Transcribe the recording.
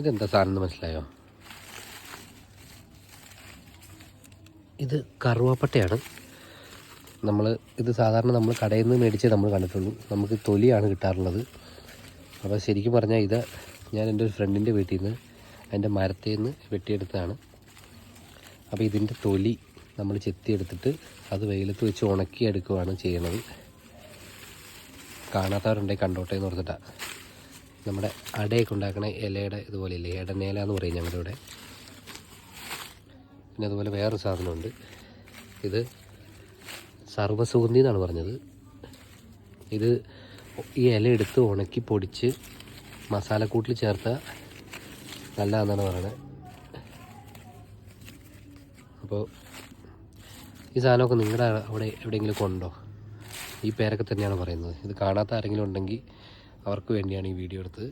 ഇതെന്താ സാധനം എന്ന് മനസ്സിലായോ? ഇത് കറുവാപ്പട്ടയാണ്. നമ്മൾ ഇത് സാധാരണ നമ്മൾ കടയിൽ നിന്ന് മേടിച്ചേ നമ്മൾ കണ്ടിട്ടുള്ളൂ. നമുക്ക് തൊലിയാണ് കിട്ടാറുള്ളത്. അപ്പോൾ ശരിക്കും പറഞ്ഞാൽ ഇത് ഞാൻ എന്റെ ഒരു ഫ്രണ്ടിന്റെ വീട്ടിൽ നിന്ന് അതിന്റെ മരത്തിൽ നിന്ന് വെട്ടിയെടുത്തതാണ്. അപ്പോൾ ഇതിന്റെ തൊലി നമ്മൾ ചെത്തിയെടുത്തിട്ട് അത് വെയിലത്ത് വെച്ച് ഉണക്കി എടുക്കുകയാണ് ചെയ്യുന്നത് കാണാത്തവരുണ്ടെങ്കിൽ കണ്ടോട്ടെ എന്ന് ഓർത്തിട്ടാണ് നമ്മുടെ അടയൊക്കെ ഉണ്ടാക്കണ ഇലയുടെ ഇതുപോലെ ഇല്ലേ? ഇടനേല എന്ന് പറയും ഞങ്ങളുടെ ഇവിടെ. പിന്നെ അതുപോലെ വേറൊരു സാധനമുണ്ട്. ഇത് സർവസുഗന്ധി എന്നാണ് പറഞ്ഞത്. ഇത് ഈ ഇല എടുത്ത് ഉണക്കി പൊടിച്ച് മസാലക്കൂട്ടിൽ ചേർത്ത നല്ലതാണെന്നാണ് പറയുന്നത് അപ്പോൾ ഈ സാധനമൊക്കെ നിങ്ങളുടെ അവിടെ എവിടെയെങ്കിലും ഉണ്ടോ ഈ പേരൊക്കെ തന്നെയാണ് പറയുന്നത്. ഇത് കാണാത്ത ആരെങ്കിലും ഉണ്ടെങ്കിൽ അവർക്ക് വേണ്ടിയാണ് ഈ വീഡിയോ എടുത്തത്.